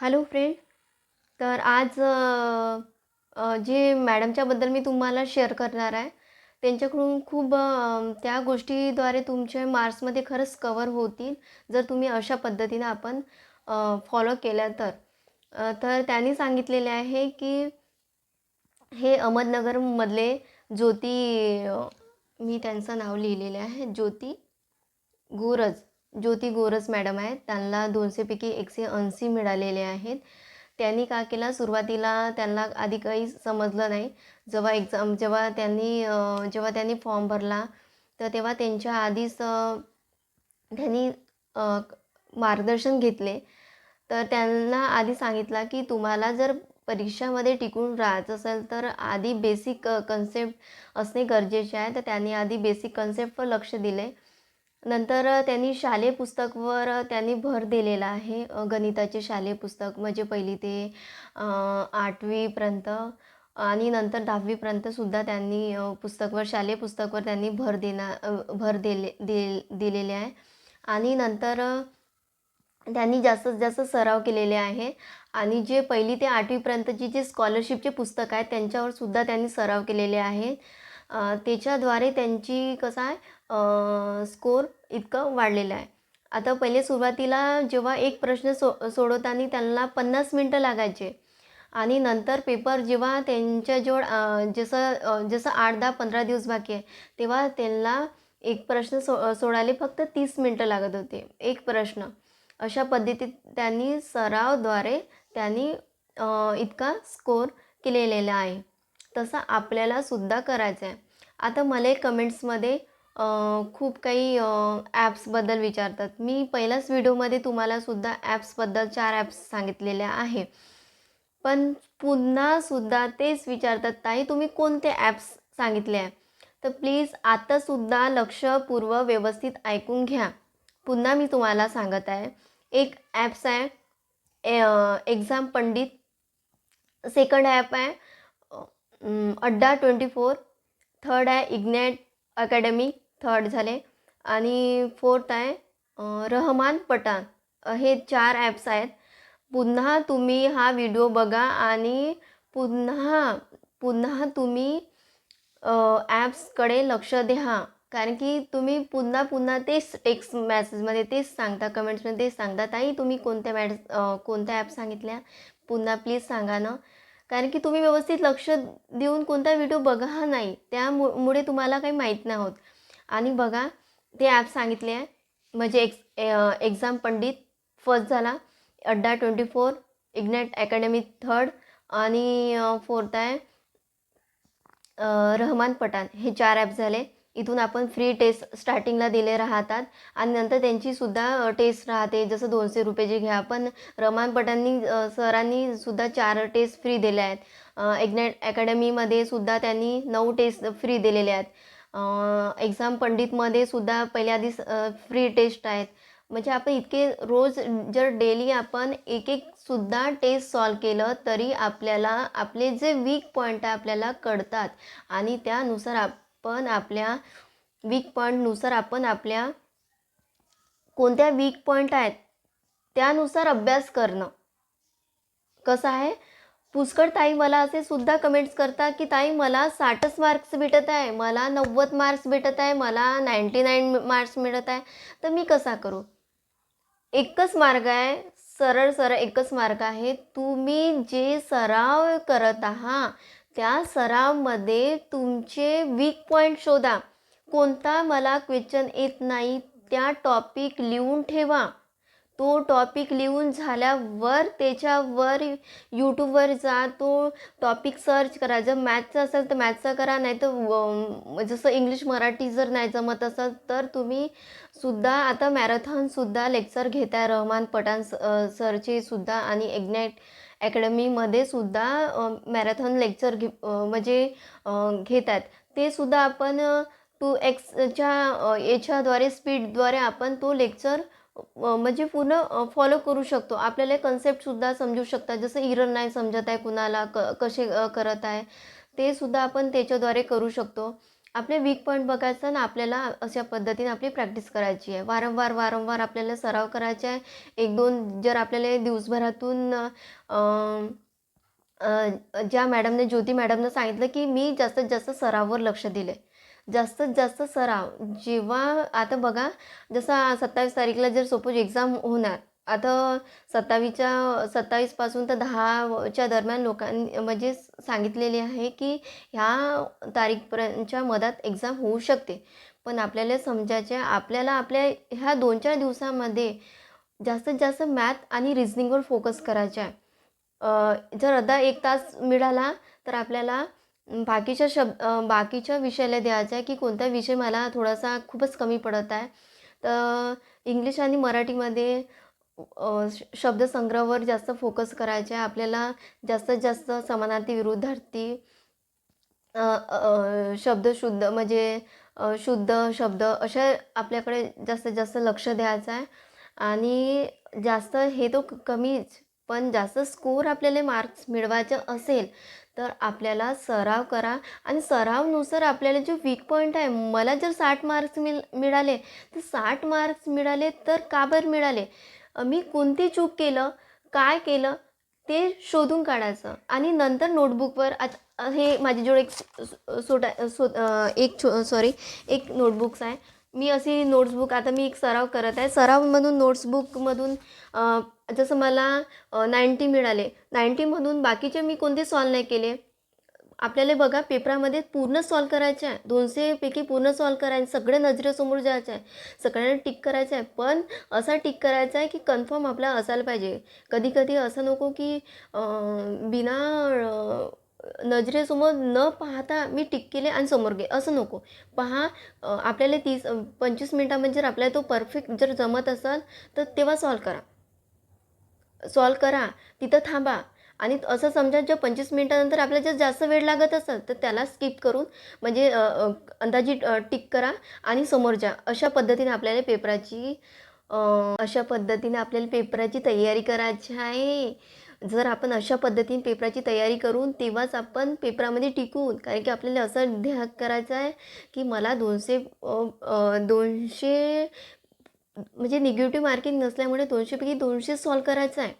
Hello friend तर आज जे मॅडमच्याबद्दल मी तुम्हाला शेअर करणार आहे त्यांच्याकडून खूप त्या गोष्टीद्वारे तुमच्या मार्क्समध्ये खरंच कवर होतील जर तुम्ही अशा पद्धतीनं आपण फॉलो केल्या तर. तर त्यांनी सांगितलेले आहे की हे अहमदनगरमधले ज्योती मी त्यांचं नाव लिहिलेले आहे ज्योती गोरज. ज्योती गोरस मॅडम आहेत. त्यांना दोनशेपैकी एकशे ऐंशी मिळालेले आहेत. त्यांनी का केला? सुरुवातीला त्यांना आधी काही समजलं नाही. जेव्हा एक्झाम जेव्हा त्यांनी जेव्हा त्यांनी फॉर्म भरला तर तेव्हा त्यांच्या आधीच त्यांनी मार्गदर्शन घेतले. तर त्यांना आधी सांगितलं की तुम्हाला जर परीक्षामध्ये टिकून राहायचं असेल तर आधी बेसिक कन्सेप्ट असणे गरजेचे आहे. तर त्यांनी आधी बेसिक कन्सेप्टवर लक्ष दिले. नंतर त्यांनी शालेय पुस्तकवर त्यांनी भर दिलेला आहे गणिताचे शालेय पुस्तक म्हणजे पहिली ते आठवीपर्यंत आणि नंतर दहावीपर्यंतसुद्धा त्यांनी पुस्तकवर शालेय पुस्तकवर त्यांनी भर देणार भर दिले दे दिलेले आहे. आणि नंतर त्यांनी जास्तीत जास्त सराव केलेले आहे. आणि जे पहिली ते आठवीपर्यंतची जे स्कॉलरशिपचे पुस्तक आहेत त्यांच्यावर सुद्धा त्यांनी सराव केलेले आहे. त्याच्याद्वारे त्यांची कसं आहे स्कोर इतकं वाढलेलं आहे. आता पहिले सुरुवातीला जेव्हा एक प्रश्न सो सोडवताना त्यांना पन्नास मिनटं लागायचे. आणि नंतर पेपर जेव्हा त्यांच्याजवळ जसं जसं आठ दहा पंधरा दिवस बाकी आहे तेव्हा त्यांना एक प्रश्न सो सोडायला फक्त तीस मिनटं लागत होते. एक प्रश्न. अशा पद्धतीत त्यांनी सरावद्वारे त्यांनी इतका स्कोर केलेला आहे. तसं आपल्याला सुद्धा करायचं आहे आता मला कमेंट्समध्ये खूप काही ॲप्सबद्दल विचारतात. मी पहिल्याच व्हिडिओमध्ये तुम्हालासुद्धा ॲप्सबद्दल चार ॲप्स सांगितलेल्या आहे. पण पुन्हासुद्धा तेच विचारतात ताई तुम्ही कोणते ॲप्स सांगितले? आहे तर प्लीज आतासुद्धा लक्षपूर्व व्यवस्थित ऐकून घ्या. पुन्हा मी तुम्हाला सांगत आहे. एक ॲप्स आहे एक्झाम पंडित सेकंड ॲप आहे अड्डा ट्वेंटी फोर थर्ड आहे इग्नॅट अकॅडमी थर्ड झाले. आणि फोर्थ आहे रहमान पठाण. हे चार ॲप्स आहेत. पुन्हा तुम्ही हा व्हिडिओ बघा आणि पुन्हा पुन्हा तुम्ही ॲप्सकडे लक्ष द्या. कारण की तुम्ही पुन्हा पुन्हा तेच टेक्स्ट मॅसेजमध्ये तेच सांगता कमेंट्समध्ये तेच सांगता. ताई तुम्ही कोणत्या मॅड कोणत्या ॲप सांगितल्या? पुन्हा प्लीज सांगा ना. कारण की तुम्ही व्यवस्थित लक्ष देऊन कोणता व्हिडिओ बघा नाही. त्यामुळे मुळे तुम्हाला काही माहीत नाही होत. आणि बघा ते ॲप सांगितले आहे. म्हणजे एक्स एक्झाम पंडित फर्स्ट झाला. Adda twenty four ignite academy third आणि फोर्थ आहे. रहमान पठाण. हे चार ॲप झाले. इथून आपण फ्री टेस्ट स्टार्टिंगला दिले राहतात. आणि नंतर त्यांचीसुद्धा टेस्ट राहते. जसं दोनशे रुपयाची घ्या पण रमान पटांनी सरांनी सुद्धा चार टेस्ट फ्री दिल्या आहेत. एक्नॅट अकॅडमीमध्ये सुद्धा त्यांनी नऊ टेस्ट फ्री दिलेल्या आहेत. एक्झाम पंडितमध्ये सुद्धा पहिल्या आधीच फ्री टेस्ट आहेत. म्हणजे आपण इतके रोज जर डेली आपण एक एक सुद्धा टेस्ट सॉल्व केलं तरी आपल्याला आपले जे वीक पॉईंट आहे आपल्याला कळतात. आणि त्यानुसार आप पण आपल्या वीक पॉईंटनुसार आपण आपल्या कोणत्या वीक पॉईंट आहेत त्यानुसार अभ्यास करणं. कसं आहे? पुष्कळ ताई मला असे सुद्धा कमेंट्स करतात की ताई मला साठच मार्क्स भेटत आहे मला नव्वद मार्क्स भेटत आहे मला नाईंटी नाईन मार्क्स मिळत आहे. तर मी कसा करू? एकच मार्ग आहे सरळ सरळ एकच मार्ग आहे. तुम्ही जे सराव करत आहात त्या सरावमध्ये तुमचे वीक पॉईंट शोधा. कोणता मला क्वेश्चन येत नाही त्या टॉपिक लिहून ठेवा. तो टॉपिक लिहून झाल्यावर त्याच्यावर यूट्यूबवर जा तो टॉपिक सर्च करा. जर मॅथचं असेल तर मॅथचा करा नाही तर जसं इंग्लिश मराठी जर नाही जमत असेल तर तुम्ही सुद्धा आता मॅरेथॉनसुद्धा लेक्चर घेताय. रहमान पठाण स सरचे सुद्धा आणि एक्नॅट अकॅडमीमध्ये सुद्धा मॅरेथॉन लेक्चर घे म्हणजे घेतात. घेत आहेत ते सुद्धा आपण टू एक्सच्या याच्याद्वारे स्पीडद्वारे आपण तो लेक्चर म्हणजे पूर्ण फॉलो करू शकतो. आपल्याला कन्सेप्टसुद्धा समजू शकतात. जसं इरन नाही समजत आहे कुणाला क कसे करत आहे. ते सुद्धा आपण त्याच्याद्वारे करू शकतो. आपले वीक पॉईंट बघायचं आणि आपल्याला अशा पद्धतीने आपली प्रॅक्टिस करायची आहे. वारंवार वारंवार आपल्याला सराव करायचा आहे. एक दोन जर आपल्याला दिवसभरातून ज्या मॅडमने ज्योती मॅडमनं सांगितलं की मी जास्तीत जास्त सराववर लक्ष दिले जास्तीत जास्त सराव जेव्हा आता बघा जसं सत्तावीस तारीखला जर सपोज एक्झाम होणार आता सत्तावीसच्या सत्तावीसपासून तर दहाच्या दरम्यान लोकांनी म्हणजे सांगितलेले आहे की ह्या तारीखपर्यंतच्या मधात एक्झाम होऊ शकते. पण आपल्याला समजायचे आपल्याला आपल्या ह्या दोन चार दिवसामध्ये जास्तीत जास्त मॅथ आणि रिझनिंगवर फोकस करायचा आहे जर अर्धा एक तास मिळाला तर आपल्याला बाकीच्या शब्द बाकीच्या विषयाला द्यायचा आहे की कोणता विषय मला थोडासा खूपच कमी पडत आहे. तर इंग्लिश आणि मराठीमध्ये शब्दसंग्रहावर जास्त फोकस करायचा आहे. आपल्याला जास्तीत जास्त समानार्थी विरुद्धार्थी शब्द शुद्ध म्हणजे शुद्ध शब्द अशा आपल्याकडे जास्तीत जास्त लक्ष द्यायचं आहे. आणि जास्त हे तो क- कमीच पण जास्त स्कोर आपल्याला मार्क्स मिळवायचे असेल तर आपल्याला सराव करा. आणि सरावनुसार आपल्याला जे वीक पॉईंट आहे मला जर साठ मार्क्स मिळ मिळाले तर साठ मार्क्स मिळाले तर का बरं मिळाले? मी कोणती चूक केलं काय केलं ते शोधून काढायचं. आणि नंतर नोटबुकवर आता हे माझ्याजवळ एक सोटा सो एक छो सॉरी एक नोटबुक्स आहे. मी अशी नोट्सबुक आता मी एक सराव करत आहे. सरावमधून नोट्सबुकमधून जसं मला नाईंटी मिळाले. नाईंटीमधून बाकीचे मी कोणते सॉल्व नाही केले. आपल्याला बघा पेपरामध्ये पूर्ण सॉल्व करायचे आहे. दोनशेपैकी पूर्ण सॉल्व करायचे. सगळे नजरेसमोर जायचं आहे. सगळ्यांना टिक करायचं आहे. पण असा टिक करायचा आहे की कन्फर्म आपला असायला पाहिजे. कधी कधी असं नको की बिना नजरेसमोर न पाहता मी टिक केले आणि समोर गे असं नको. पहा आपल्याला तीस पंचवीस मिनटामध्ये जर आपल्याला तो परफेक्ट जर जमत असेल तर तेव्हा सॉल्व करा. सॉल्व करा. तिथं थांबा. आणि असं समजा जर पंचवीस मिनटानंतर आपल्याला जर जास्त वेळ लागत असेल तर त्याला स्किप करून म्हणजे अंदाजी टिक करा आणि समोर जा. अशा पद्धतीने आपल्याला पेपराची अशा पद्धतीने आपल्याला पेपराची तयारी करायची आहे. जर आपण अशा पद्धतीने पेपराची तयारी करून तेव्हाच आपण पेपरामध्ये टिकून कारण की आपल्याला असं ध्यान करायचं आहे की मला दोनशे दोनशे म्हणजे निगेटिव्ह मार्किंग नसल्यामुळे दोनशेपैकी दोनशे सॉल्व करायचं आहे.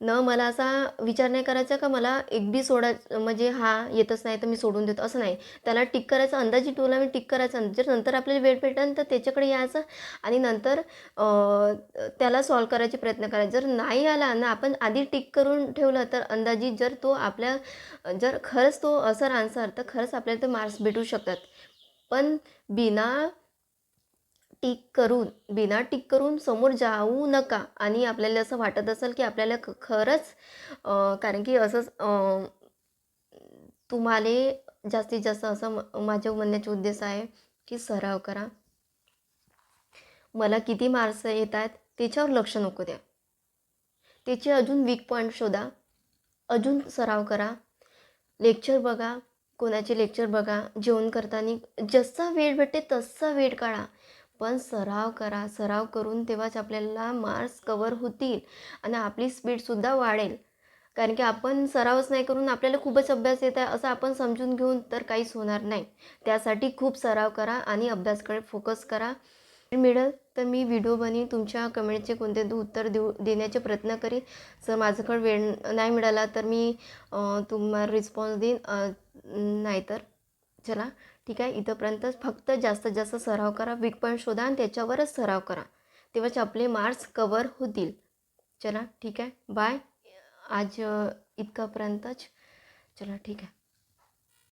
न मला असा विचार नाही करायचा का मला एक बी सोडा म्हणजे हा येतच नाही तर मी सोडून देतो असं नाही. त्याला टिक करायचं अंदाजी टोला मी टिक करायचं. जर नंतर आपल्याला वेळ भेटेल तर त्याच्याकडे यायचं आणि नंतर त्याला सॉल्व करायचे प्रयत्न करायचे. जर नाही आला ना आपण आधी टिक करून ठेवलं तर अंदाजी जर तो आपल्या जर खरंच तो असर आन्सर तर खरंच आपल्याला ते मार्क्स भेटू शकतात. पण बिना टिक करून बिना टिक करून समोर जाऊ नका. आणि आपल्याला असं वाटत असेल की आपल्याला ख खरंच कारण की असंच तुम्हाला जास्तीत जास्त असं माझ्या म्हणण्याचा उद्देश आहे की सराव करा. मला किती मार्क्स येत आहेत त्याच्यावर लक्ष नको द्या. त्याचे अजून वीक पॉईंट शोधा. अजून सराव करा. लेक्चर बघा. कोणाचे लेक्चर बघा. जेवण करताना जसा वेळ भेटते तसा वेळ काढा. पण सराव करा सराव करून तेव्हाच आपल्याला मार्क्स कवर होतील आणि आपली स्पीडसुद्धा वाढेल. कारण की आपण सरावच नाही करून आपल्याला खूपच अभ्यास येत आहे असं आपण समजून घेऊन तर काहीच होणार नाही. त्यासाठी खूप सराव करा आणि अभ्यासकडे फोकस करा. मिळेल तर मी व्हिडिओ बनी तुमच्या कमेंटचे कोणते उत्तर देऊ देण्याचे प्रयत्न करीन. जर माझ्याकडे वेळ नाही मिळाला तर मी तुम्हाला रिस्पॉन्स देईन. नाहीतर चला ठीक आहे? इथंपर्यंतच फक्त जास्तीत जास्त सराव करा वीक पॉईंट शोधा आणि त्याच्यावरच सराव करा. तेव्हाच आपले मार्क्स कवर होतील. चला ठीक आहे? बाय. आज इतकापर्यंतच. चला ठीक आहे.